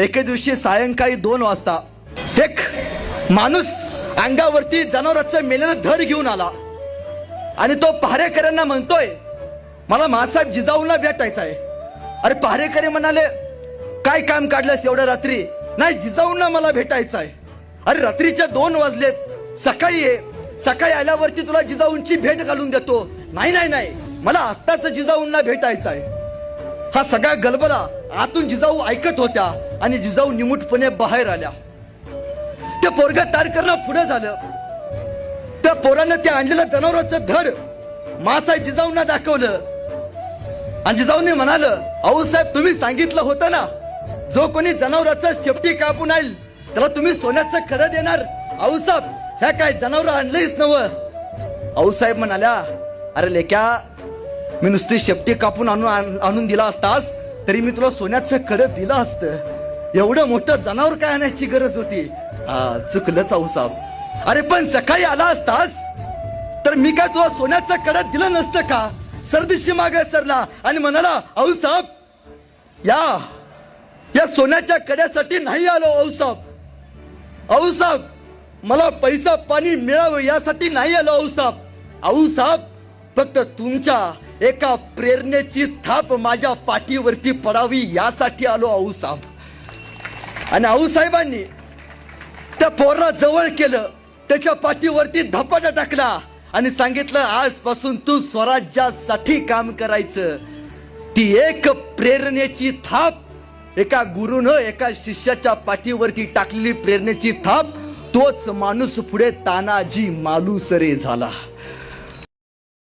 एके दिवशी सायंकाळी दोन वाजता एक माणूस अंगावरती जनावराचं मेलेलं धड घेऊन आला. आणि तो पहारेकऱ्यांना म्हणतोय मला मासाहेब जिजाऊला भेटायचं आहे अरे पहारेकरी म्हणाले काय काम काढलंस एवढ्या रात्री? नाही जिजाऊंना मला भेटायचं आहे अरे रात्रीच्या दोन वाजलेत. सकाळी ये. सकाळी आल्यावरती तुला जिजाऊंची भेट घालून देतो. नाही नाही नाही. मला आत्ताच जिजाऊंना भेटायचं आहे हा सगळा गलबला आतून जिजाऊ ऐकत होत्या आणि जिजाऊ निमूटपणे बाहेर आल्या. ते पोरग तार करणं पुढे झालं. त्या पोरानं ते आणलेलं जनावराचं धड मासाहेब जिजाऊंना दाखवलं. आणि जिजाऊने म्हणाल अहो साहेब तुम्ही सांगितलं होतं ना जो कोणी जनावराचं शेपटी कापून आईल त्याला तुम्ही सोन्याचं खरं देणार. आऊसाहेब साहेब ह्या काय जनावर आणलंयच नव? आऊसाहेब साहेब म्हणाल्या अरे लेक्या मी नुसती शेपटी कापून आणून आण- आणून दिला असतास तरी मी तुला सोन्याचं कड दिलं असतं. एवढं मोठं जनावर काय आणायची गरज होती? हा चुकलंच आऊसाहेब अरे पण सकाळी आला असतास तर मी काय तुला सोन्याचं कडत दिलं नसतं का? सरदिशी मागे सरला आणि म्हणाला साहेब या या सोन्याच्या कड्यासाठी नाही आलो आऊसाहेब आऊसाहेब मला पैसा पाणी मिळावं यासाठी नाही आलो आऊसाहेब आऊसाहेब फक्त तुमच्या एका प्रेरणेची थाप माझ्या पाठीवरती पडावी यासाठी आलो आऊसाहेब आणि आऊसाहेबांनी त्या पोरा जवळ केलं त्याच्या पाठीवरती धपाटा टाकला आणि सांगितलं आजपासून तू स्वराज्यासाठी काम करायचं. ती एक प्रेरणेची थाप एका गुरुनं एका शिष्याच्या पाठीवरती टाकलेली प्रेरणेची थाप तोच माणूस पुढे तानाजी मालुसरे झाला.